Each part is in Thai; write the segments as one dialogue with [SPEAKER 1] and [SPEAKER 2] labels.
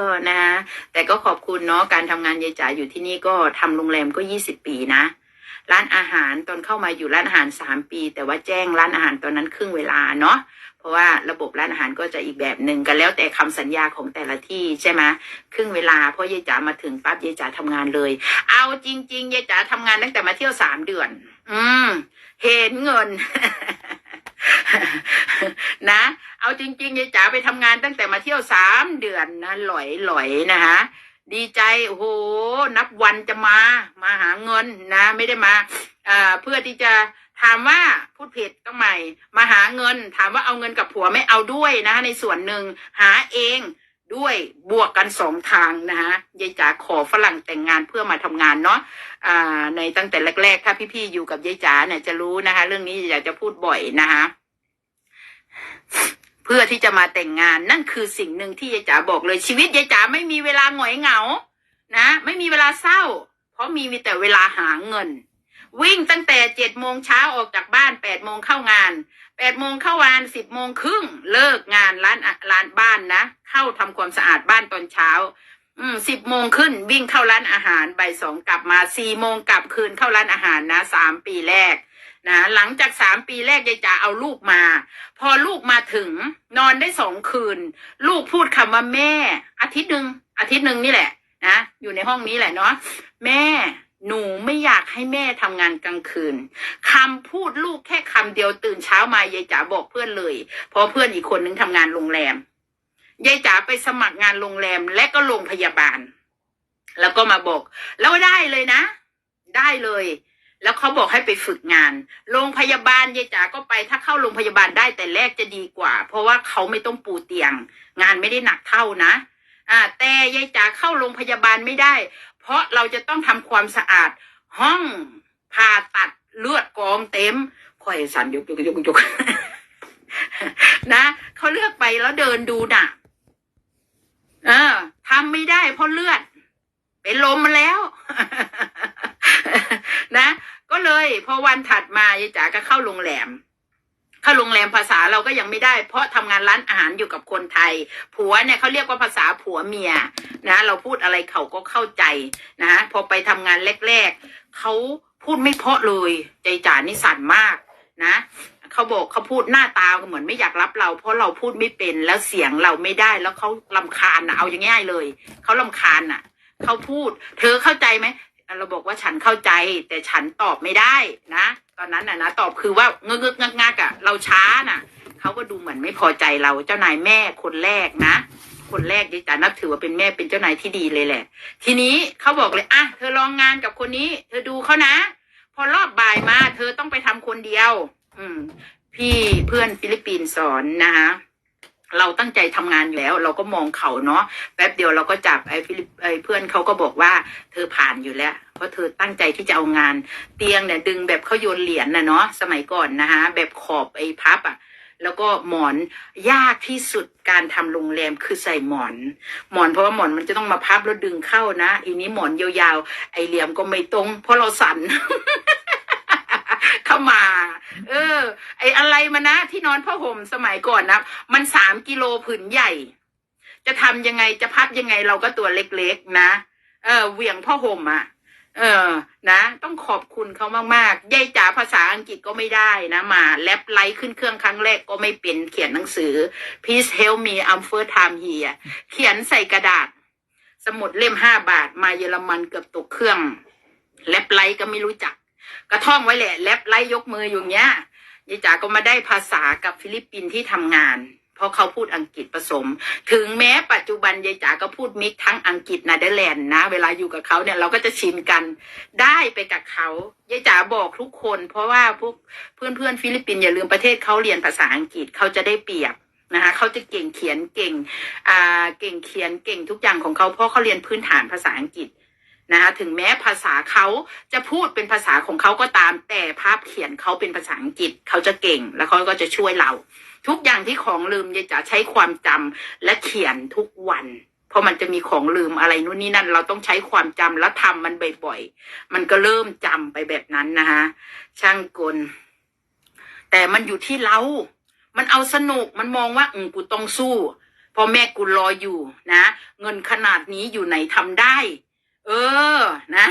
[SPEAKER 1] อนะแต่ก็ขอบคุณเนาะการทำงานยายจ๋าอยู่ที่นี่ก็ทำโรงแรมก็ยี่สิบปีนะ ร้านอาหารตอนเข้ามาอยู่ร้านอาหารสามปี แต่ว่าแจ้งร้านอาหารตอนนั้นครึ่งเวลาเนาะเพราะว่าระบบร้านอาหารก็จะอีกแบบหนึ่งกันแล้วแต่คำสัญญาของแต่ละที่ใช่ไหมครึ่งเวลาเพราะยายจ๋ามาถึงปั๊บยายจ๋าทำงานเลย เอาจริงๆยายจ๋าทำงานตั้งแต่มาเที่ยวสามเดือน อืมเห็นเงิน นะ เอาจริงๆยายจ๋าไปทำงานตั้งแต่มาเที่ยวสามเดือนนะหลอยหลอยๆนะคะดีใจโอ้โหนับวันจะมา มาหาเงินนะ ไม่ได้มาอ่าเพื่อที่จะถามว่าพูดผิดต้องใหม่ มาหาเงิน ถามว่าเอาเงินกับผัวไม่เอาด้วยนะ ในส่วนหนึ่งหาเอง ด้วยบวกกันสองทางนะคะยายจ๋าขอฝรั่งแต่งงานเพื่อมาทำงานเนาะอ่าในตั้งแต่แรก ๆ ถ้าพี่ๆอยู่กับยายจ๋าเนี่ยจะรู้นะคะ เรื่องนี้อยากจะพูดบ่อยนะคะเพื่อที่จะมาแต่งงานนั่นคือสิ่งหนึ่งที่ยายจ๋าบอกเลยชีวิตยายจ๋าไม่มีเวลาหงอยเหงา นะ ไม่มีเวลาเศร้า เพราะมีมีแต่เวลาหาเงิน วิ่งตั้งแต่เจ็ดโมงเช้าออกจากบ้านแปดโมงเข้างานแปดโมงเข้างานสิบโมงครึ่งเลิกงานร้านร้านบ้านนะเข้าทำความสะอาดบ้านตอนเช้า อืมสิบโมงขึ้นวิ่งเข้าร้านอาหารบ่ายสองกลับมาสี่โมงกลับคืนเข้าร้านอาหารนะสามปีแรกนะหลังจากสามปีแรกยายจ๋าเอาลูกมา พอลูกมาถึงนอนได้สองคืน ลูกพูดคำว่าแม่ อาทิตย์หนึ่งอาทิตย์หนึ่งนี่แหละนะอยู่ในห้องนี้แหละเนาะแม่ หนูไม่อยากให้แม่ทำงานกลางคืนคำพูดลูกแค่คำเดียวตื่นเช้ามายายจ๋าบอกเพื่อนเลย เพราะเพื่อนอีกคนนึงทำงานโรงแรมยายจ๋าไปสมัครงานโรงแรมและก็โรงพยาบาล แล้วก็มาบอก แล้วได้เลยนะ ได้เลย แล้วเขาบอกให้ไปฝึกงาน โรงพยาบาลยายจ๋าก็ไปถ้าเข้าโรงพยาบาลได้แต่แรกจะดีกว่า เพราะว่าเขาไม่ต้องปูเตียง งานไม่ได้หนักเท่านะอ่าแต่ยายจ๋าเข้าโรงพยาบาลไม่ได้ เพราะเราจะต้องทำความสะอาด ห้องผ่าตัดเลือดกองเต็มคอยสั่นยกยกยกยกนะเขาเลือกไปแล้วเดินดูน่ะ เออทำไม่ได้เพราะเลือด เป็นลมมาแล้ว นะ ก็เลยพอวันถัดมายายจ๋าก็เข้าโรงแรม เข้าโรงแรมภาษาเราก็ยังไม่ได้ เพราะทำงานร้านอาหารอยู่กับคนไทย ผัวเนี่ยเขาเรียกว่าภาษาผัวเมียนะเราพูดอะไรเขาก็เข้าใจนะพอไปทำงานแรกๆเขาพูดไม่เพาะเลย ใจจ๋านี่สั่นมากนะเขาบอกเขาพูดหน้าตาเหมือนไม่อยากรับเรา เพราะเราพูดไม่เป็นแล้วเสียงเราไม่ได้แล้วเขาลำคาญนะเอาอย่างง่ายเลยเขาลำคาญน่ะเขาพูด เธอเข้าใจไหม เราบอกว่าฉันเข้าใจ แต่ฉันตอบไม่ได้นะ ตอนนั้นน่ะนะตอบคือว่าเงึกเงึกงักงักอะเราช้าน่ะเขาก็ดูเหมือนไม่พอใจเราเจ้านายแม่คนแรกนะ คนแรกดิจ๋านับถือว่าเป็นแม่เป็นเจ้านายที่ดีเลยแหละ ทีนี้เขาบอกเลยอะเธอลองงานกับคนนี้ เธอดูเขานะ พอรอบบ่ายมา เธอต้องไปทำคนเดียว อืม พี่เพื่อนฟิลิปปินส์สอนนะคะ เราตั้งใจทำงานอยู่แล้ว เราก็มองเขาเนาะแป๊บเดียวเราก็จับไอ้ฟิลิปไอ้เพื่อนเขาก็บอกว่าเธอผ่านอยู่แล้ว เพราะเธอตั้งใจที่จะเอางาน เตียงเนี่ยดึงแบบเขาโยนเหรียญนะเนาะสมัยก่อนนะคะแบบขอบไอ้พับอะ่ะแล้วก็หมอนยากที่สุดการทำโรงแรมคือใส่หมอน หมอนเพราะว่าหมอนมันจะต้องมาพับแล้วดึงเข้านะอีนี้หมอนยาวๆไอเหลี่ยมก็ไม่ตรง เพราะเราสั่น เข้ามา เออ ไออะไรมานะ ที่นอนผ้าห่มสมัยก่อนนะ มันสามกิโลผืนใหญ่ จะทำยังไงจะพับยังไงเราก็ตัวเล็กๆนะ เออเหวี่ยงผ้าห่มอะเออ นะ ต้องขอบคุณเขามากๆยายจ๋าภาษาอังกฤษก็ไม่ได้นะ มาแลบไลท์ขึ้นเครื่องครั้งแรกก็ไม่เป็นเขียนหนังสือ please help me I'm first time here เขียนใส่กระดาษ สมุดเล่มห้าบาท มาเยอรมันเกือบตกเครื่อง แลบไลท์ก็ไม่รู้จัก กระท่องไว้แหละแลบไลท์ยกมืออยู่เนี้ยยายจ๋าก็มาได้ภาษากับฟิลิปปินส์ที่ทำงาน เพราะเขาพูดอังกฤษผสม ถึงแม้ปัจจุบันยายจ๋าก็พูดมิกทั้งอังกฤษนาเดอร์แลนด์นะ เวลาอยู่กับเขาเนี่ยเราก็จะชินกันได้ไปกับเขายายจ๋าบอกทุกคน เพราะว่าพวกเพื่อนเพื่อนๆฟิลิปปินส์อย่าลืมประเทศเขาเรียนภาษาอังกฤษเขาจะได้เปรียบนะคะเขาจะเก่งเขียนเก่งอ่าเก่งเขียนเก่งทุกอย่างของเขาเพราะเขาเรียนพื้นฐานภาษาอังกฤษ นะคะถึงแม้ภาษาเขาจะพูดเป็นภาษาของเขาก็ตาม แต่ภาพเขียนเขาเป็นภาษาอังกฤษเขาจะเก่งแล้วเขาก็จะช่วยเรา ทุกอย่างที่ของลืมยายจ๋าใช้ความจำและเขียนทุกวันเพราะมันจะมีของลืมอะไรนู่นนี่นั่น เราต้องใช้ความจำแล้วทำมันบ่อยๆ มันก็เริ่มจำไปแบบนั้นนะคะช่างกล แต่มันอยู่ที่เรา มันเอาสนุกมันมองว่าอืมกูต้องสู้พ่อแม่กูรออยู่นะ เงินขนาดนี้อยู่ไหนทำได้ เออ นะ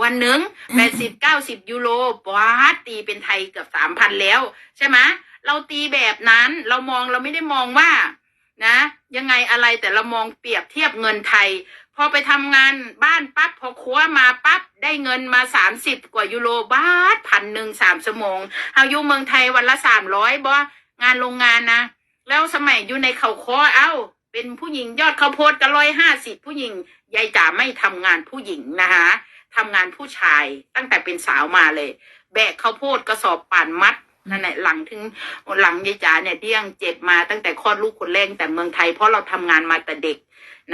[SPEAKER 1] วันหนึ่งแปดสิบเก้าสิบยูโรบาทตีเป็นไทยเกือบสามพันแล้ว ใช่ไหมเราตีแบบนั้นเรามองเราไม่ได้มองว่า นะ ยังไงอะไรแต่เรามองเปรียบเทียบเงินไทย พอไปทำงานบ้านปั๊บพอคว้ามาปั๊บได้เงินมาสามสิบกว่ายูโรบาทพันหนึ่งสามชั่วโมงเอาอยู่เมืองไทยวันละสามร้อยบ่งานโรงงานนะแล้วสมัยอยู่ในเขาคอเอ้า เป็นผู้หญิงยอดข้าวโพดก็ร้อยห้าสิบผู้หญิงยายจ๋าไม่ทำงานผู้หญิงนะคะทำงานผู้ชายตั้งแต่เป็นสาวมาเลย แบกข้าวโพดกระสอบป่านมัดนั่นแหละหลังถึงหลังยายจ๋าเนี่ยเดี่ยงเจ็บมาตั้งแต่คลอดลูกคนแรกแต่เมืองไทยเพราะเราทำงานมาแต่เด็ก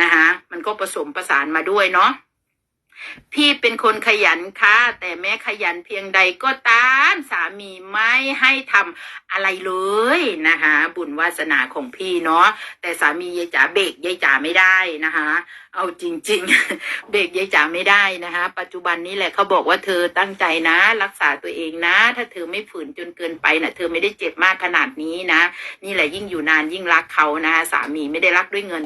[SPEAKER 1] นะคะมันก็ผสมประสานมาด้วยเนาะ พี่เป็นคนขยันค่ะ แต่แม้ขยันเพียงใดก็ตามสามีไม่ให้ทำอะไรเลยนะคะบุญวาสนาของพี่เนาะแต่สามียายจ๋าเบรกยายจ๋าไม่ได้นะคะเอาจริง ๆ เบรกยายจ๋าไม่ได้นะคะ ปัจจุบันนี้แหละเขาบอกว่าเธอตั้งใจนะ รักษาตัวเองนะ ถ้าเธอไม่ฝืนจนเกินไปนะเธอไม่ได้เจ็บมากขนาดนี้นะ นี่แหละยิ่งอยู่นานยิ่งรักเขานะคะสามีไม่ได้รักด้วยเงิน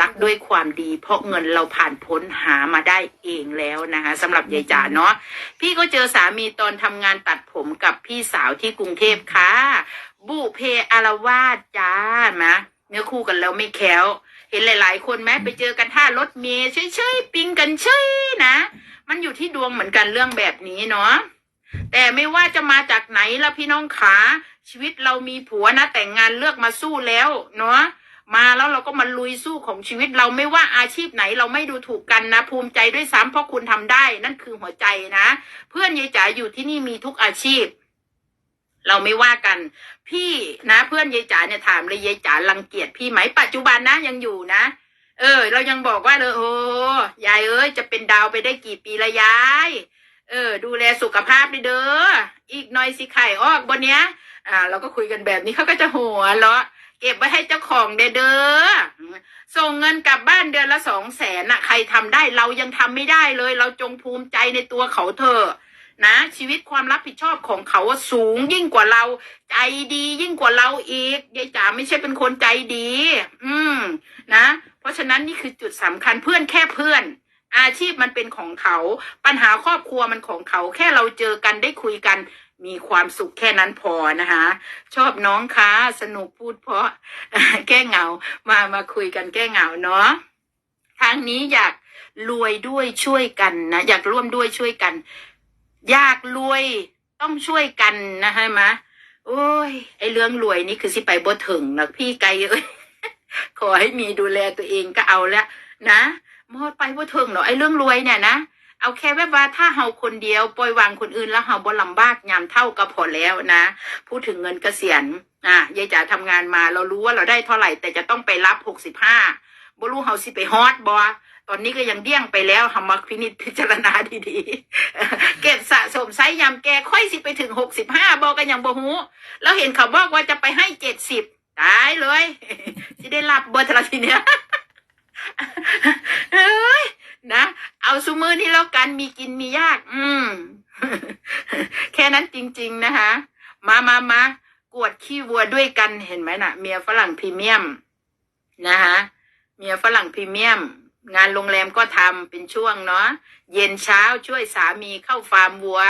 [SPEAKER 1] รักด้วยความดี เพราะเงินเราผ่านพ้นหามาได้เองแล้วนะคะสำหรับยายจ๋าเนาะพี่ก็เจอสามีตอนทำงานตัดผมกับพี่สาวที่กรุงเทพค่ะ บุเพอารวาสจ้ามะเนื้อคู่กันแล้วไม่แค้ว เห็นหลาย ๆ คนไหมไปเจอกันท่ารถเมย์เฉยๆปิงกันเฉยนะ มันอยู่ที่ดวงเหมือนกันเรื่องแบบนี้เนาะแต่ไม่ว่าจะมาจากไหนละพี่น้องขาชีวิตเรามีผัวนะแต่งงานเลือกมาสู้แล้วเนาะ มาแล้วเราก็มาลุยสู้ของชีวิตเราไม่ว่าอาชีพไหนเราไม่ดูถูกกันนะ ภูมิใจด้วยซ้ำเพราะคุณทำได้ นั่นคือหัวใจนะ เพื่อนยายจ๋าอยู่ที่นี่มีทุกอาชีพ เราไม่ว่ากัน พี่นะ เพื่อนยายจ๋าเนี่ยถามเลยยายจ๋ารังเกียจพี่ไหมปัจจุบันนะยังอยู่นะ เออ เรายังบอกว่าเลยโอ้ยายเอ้ยจะเป็นดาวไปได้กี่ปีละยายเออ ดูแลสุขภาพด้วยเด้ออีกหน่อยสิไข่ออกบนเนี้ยอ่า เราก็คุยกันแบบนี้เขาก็จะหัวเราะ เก็บไว้ให้เจ้าของเด้อส่งเงินกลับบ้านเดือนละสองแสนน่ะ ใครทำได้เรายังทำไม่ได้เลย เราจงภูมิใจในตัวเขาเถอะนะชีวิตความรับผิดชอบของเขาสูงยิ่งกว่าเรา ใจดียิ่งกว่าเราอีกยายจ๋าไม่ใช่เป็นคนใจดี อืมนะ เพราะฉะนั้นนี่คือจุดสำคัญเพื่อนแค่เพื่อน อาชีพมันเป็นของเขา ปัญหาครอบครัวมันของเขา แค่เราเจอกันได้คุยกัน มีความสุขแค่นั้นพอนะคะ ชอบน้องคะสนุกพูดเพราะแก้เหงามามาคุยกันแก้เหงาเนาะทางนี้อยากรวยด้วยช่วยกันนะอยากร่วมด้วยช่วยกัน อยากรวยต้องช่วยกันนะฮะมะโอ้ยไอเรื่องรวยนี่คือสิไปบ่ถึงนะพี่ไกลเอ้ยขอให้มีดูแลตัวเองก็เอาและนะมอดไปบ่ถึงเนาะไอเรื่องรวยเนี่ยนะ เอาแค่แบบว่าถ้าเฮาคนเดียวปล่อยวางคนอื่นแล้วเฮาบ่ลำบากยามเท่าก็พอแล้วนะ พูดถึงเงินเกษียณอะยายจ๋าทำงานมาเรารู้ว่าเราได้เท่าไหร่ แต่จะต้องไปรับหกสิบห้าบ่รู้เฮาสิไปฮอดบ่ตอนนี้ก็ยังเดี้ยงไปแล้วทำมาพินิจพิจารณาดีๆ เก็บสะสมไซส์ยำแกค่อยสิไปถึงหกสิบห้าบอกกันยังบ่ฮู้แล้วเห็นเขาบอกว่าจะไปให้เจ็ดสิบตายเลยสิได้รับเบอร์ทละทีเนี้ยเอ้ย นะเอาซูมือนี่แล้วกันมีกินมียาก อืม แค่นั้นจริง ๆนะคะ มามามากวดขี้วัวด้วยกันเห็นไหมน่ะ เมียฝรั่งพรีเมียมนะคะเมียฝรั่งพรีเมียม งานโรงแรมก็ทำเป็นช่วงเนาะเย็นเช้าช่วยสามีเข้าฟาร์มวัว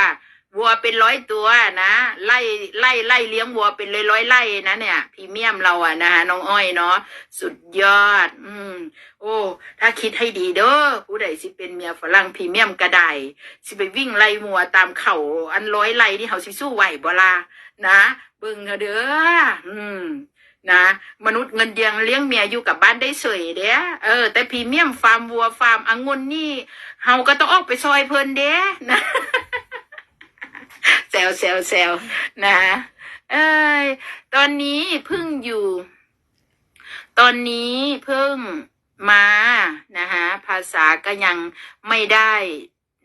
[SPEAKER 1] วัวเป็นร้อยตัวนะไล่ไล่ไล่เลี้ยงวัวเป็นร้อยร้อยไล่นะเนี่ยพรีเมียมเราอะนะคะน้องอ้อยเนาะสุดยอด อืม โอ้ ถ้าคิดให้ดีเด้อผู้ใดสิเป็นเมียฝรั่งพรีเมียมกระไดสิไปวิ่งไล่มัวตามเขาอันร้อยไล่ที่เขาสิสู้ไหวบ่ล่ะนะเบิ่งเอาเด้ออืมนะ มนุษย์เงินเดือนเลี้ยงเมียอยู่กับบ้านได้เฉยเด้อเออแต่พรีเมียมฟาร์มวัวฟาร์มองุ่นนี่เฮาก็ต้องออกไปซอยเพลินเด้นะ แซวแซวแซวนะเอ้ยตอนนี้เพิ่งอยู่ ตอนนี้เพิ่งมานะคะภาษาก็ยังไม่ได้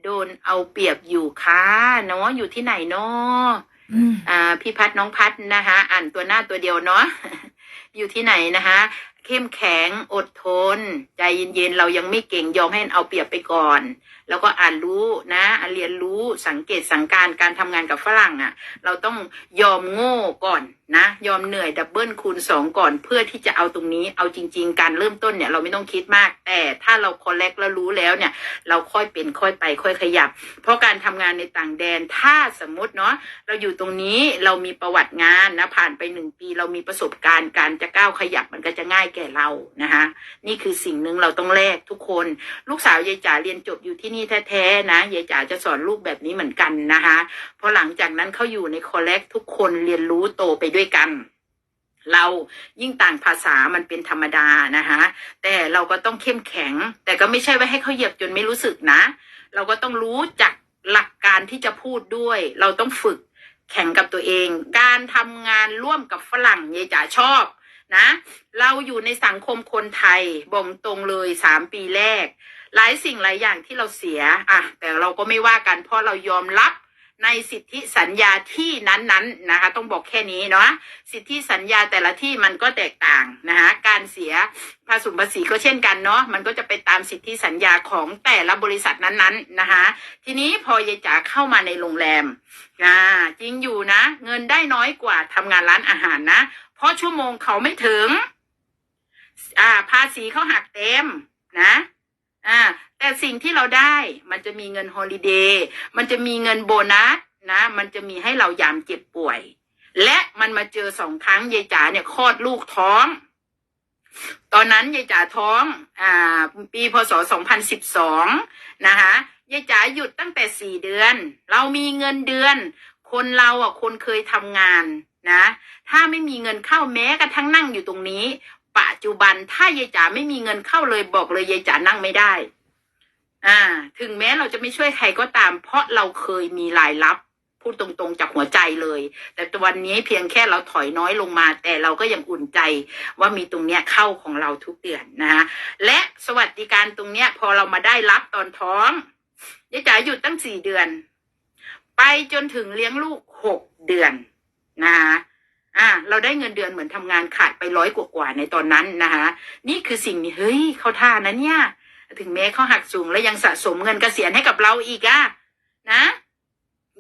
[SPEAKER 1] โดนเอาเปรียบอยู่ค่ะเนาะอยู่ที่ไหนเนาะ
[SPEAKER 2] อืม
[SPEAKER 1] อ่าพี่พัดน้องพัดนะคะอ่านตัวหน้าตัวเดียวเนาะอยู่ที่ไหนนะคะ เข้มแข็งอดทน ใจเย็นๆ เรายังไม่เก่งยอมให้เอาเปรียบไปก่อน แล้วก็อ่านรู้นะอ่านเรียนรู้สังเกตสังการการทำงานกับฝรั่งอะ่ะ เราต้องยอมโง่ก่อนนะ ยอมเหนื่อยดับเบิลคูณสองก่อนเพื่อที่จะเอาตรงนี้เอาจริง ๆ การเริ่มต้นเนี่ยเราไม่ต้องคิดมาก แต่ถ้าเราคอลเลกแล้วรู้แล้วเนี่ย เราค่อยเป็นค่อยไปค่อยขยับ เพราะการทำงานในต่างแดนถ้าสมมติเนาะเราอยู่ตรงนี้เรามีประวัติงานนะผ่านไปหนึ่งปี เรามีประสบการณ์การจะก้าวขยับมันก็จะง่ายแก่เรานะคะนี่คือสิ่งหนึ่งเราต้องแลกทุกคน ลูกสาวยายจ๋าเรียนจบอยู่ที่นี่แท้ๆนะยายจ๋าจะสอนลูกแบบนี้เหมือนกันนะคะเพราะหลังจากนั้นเขาอยู่ในคอลเลกทุกคนเรียนรู้โตไปด้วยกันเรายิ่งต่างภาษามันเป็นธรรมดานะคะแต่เราก็ต้องเข้มแข็ง แต่ก็ไม่ใช่ว่าให้เขาเหยียบจนไม่รู้สึกนะ เราก็ต้องรู้จักหลักการที่จะพูดด้วย เราต้องฝึกแข่งกับตัวเอง การทำงานร่วมกับฝรั่งยายจ๋าชอบ นะ เราอยู่ในสังคมคนไทยบอกตรงเลยสามปีแรก หลายสิ่งหลายอย่างที่เราเสียอะแต่เราก็ไม่ว่ากันเพราะเรายอมรับ ในสิทธิสัญญาที่นั้นๆนะคะ ต้องบอกแค่นี้เนาะสิทธิสัญญาแต่ละที่มันก็แตกต่างนะคะการเสียภาษีภาษีก็เช่นกันเนาะมันก็จะไปตามสิทธิสัญญาของแต่ละบริษัทนั้นๆนะคะทีนี้พอยายจ๋าเข้ามาในโรงแรมอ่าจริงอยู่นะ เงินได้น้อยกว่าทำงานร้านอาหารนะ เพราะชั่วโมงเขาไม่ถึง อ่าภาษีเขาหักเต็มนะ อ่าแต่สิ่งที่เราได้มันจะมีเงินฮอลิเดย์มันจะมีเงินโบนัสนะ มันจะมีให้เรายามเจ็บป่วย และมันมาเจอสองครั้งยายจ๋าเนี่ยคลอดลูกท้อง ตอนนั้นยายจ๋าท้องอ่าปีพศ2012นะคะยายจ๋าหยุดตั้งแต่สี่เดือน เรามีเงินเดือน คนเราอะคนเคยทำงานนะ ถ้าไม่มีเงินเข้าแม้กระทั่งนั่งอยู่ตรงนี้ ปัจจุบัน ถ้ายายจ๋าไม่มีเงินเข้าเลยบอกเลยยายจ๋านั่งไม่ได้ อ่า ถึงแม้เราจะไม่ช่วยใครก็ตาม เพราะเราเคยมีรายรับ พูดตรงๆจากหัวใจเลย แต่วันนี้เพียงแค่เราถอยน้อยลงมา แต่เราก็ยังอุ่นใจว่ามีตรงเนี้ยเข้าของเราทุกเดือนนะคะและสวัสดิการตรงเนี้ย พอเรามาได้รับตอนท้องยายจ๋าหยุดตั้งสี่เดือน ไปจนถึงเลี้ยงลูกหกเดือนนะคะ อ่าเราได้เงินเดือนเหมือนทำงานขาดไปร้อยกว่าๆในตอนนั้นนะคะนี่คือสิ่งนี้เฮ้ยเขาท่านะเนี่ยถึงแม้เขาหักสูงแล้วยังสะสมเงินเกษียณให้กับเราอีกอะนะ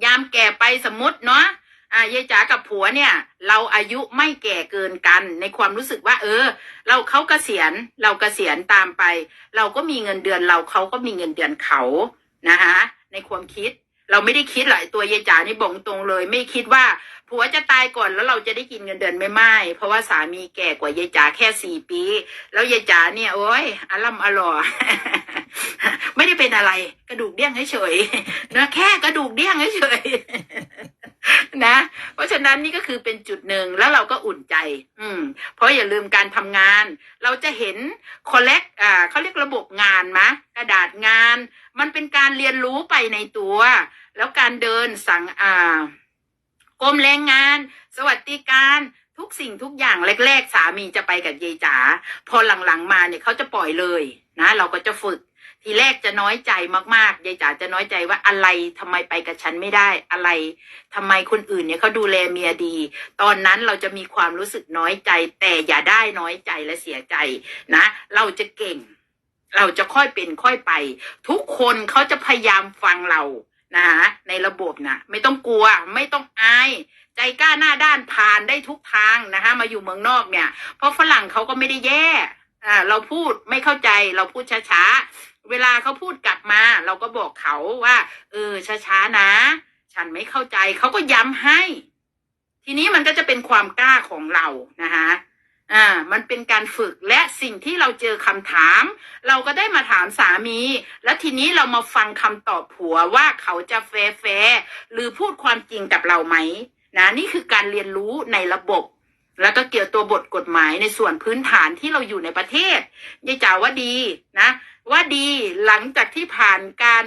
[SPEAKER 1] ยามแก่ไปสมมติเนาะอ่ายายจ๋ากับผัวเนี่ย เราอายุไม่แก่เกินกัน ในความรู้สึกว่า เออ เราเขาเกษียณ เราเกษียณตามไป เราก็มีเงินเดือนเราเขาก็มีเงินเดือนเขานะคะในความคิด เราไม่ได้คิดหลายตัวยายจ๋านี่บอกตรงเลย ไม่คิดว่าผัวจะตายก่อนแล้วเราจะได้กินเงินเดือนไม่ไม่เพราะว่าสามีแก่กว่ายายจ๋าแค่สี่ปี แล้วยายจ๋าเนี่ยโอ้ยอลัมอร่อยไม่ได้เป็นอะไร กระดูกเดี้ยงเฉยๆนะแค่กระดูกเดี้ยงเฉย นะ เพราะฉะนั้นนี่ก็คือเป็นจุดหนึ่งแล้วเราก็อุ่นใจ อืม เพราะอย่าลืมการทำงาน เราจะเห็นคอลเลกอ่าเขาเรียกระบบงานมะกระดาษงาน มันเป็นการเรียนรู้ไปในตัว แล้วการเดินสั่งอ่ากรมแรงงาน สวัสดิการทุกสิ่งทุกอย่างแรกๆ สามีจะไปกับยายจ๋าพอหลังๆมาเนี่ยเขาจะปล่อยเลยนะ เราก็จะฝึก ทีแรกจะน้อยใจมากๆยายจ๋าจะน้อยใจว่าอะไรทำไมไปกับฉันไม่ได้อะไรทำไมคนอื่นเนี่ยเขาดูแลเมียดี ตอนนั้นเราจะมีความรู้สึกน้อยใจ แต่อย่าได้น้อยใจและเสียใจนะ เราจะเก่ง เราจะค่อยเป็นค่อยไป ทุกคนเขาจะพยายามฟังเรานะคะในระบบนะไม่ต้องกลัว ไม่ต้องอายใจกล้าหน้าด้านผ่านได้ทุกทางนะคะมาอยู่เมืองนอกเนี่ย เพราะฝรั่งเขาก็ไม่ได้แย่อ่าเราพูดไม่เข้าใจเราพูดช้าๆ เวลาเขาพูดกลับมา เราก็บอกเขาว่า เออช้าๆนะ ฉันไม่เข้าใจเขาก็ย้ำให้ ทีนี้มันก็จะเป็นความกล้าของเรานะคะอ่า มันเป็นการฝึกและสิ่งที่เราเจอคำถาม เราก็ได้มาถามสามี แล้วทีนี้เรามาฟังคำตอบผัวว่าเขาจะแฟร์แฟหรือพูดความจริงกับเราไหมนะนี่คือการเรียนรู้ในระบบ แล้วก็เกี่ยวตัวบทกฎหมายในส่วนพื้นฐานที่เราอยู่ในประเทศยายจ๋าว่าดีนะ ว่าดีหลังจากที่ผ่านการ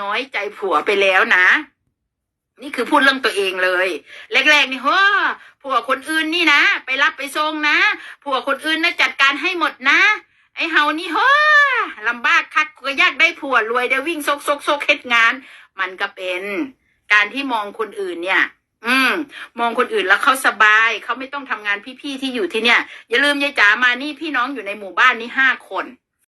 [SPEAKER 1] น้อยใจผัวไปแล้วนะ นี่คือพูดเรื่องตัวเองเลยแรกๆนี่เฮ้อผัวคนอื่นนี่นะ ไปรับไปส่งนะผัวคนอื่นนะจัดการให้หมดนะ ไอ้เฮานี่เฮ้อลำบากคักก็ยากได้ผัวรวยได้วิ่งซกซกซกเฮ็ดงาน มันก็เป็น การที่มองคนอื่นเนี่ย อืม มองคนอื่นแล้วเขาสบาย เขาไม่ต้องทำงานพี่ๆที่อยู่ที่เนี่ย อย่าลืมยายจ๋ามานี่พี่น้องอยู่ในหมู่บ้านนี้ห้าคน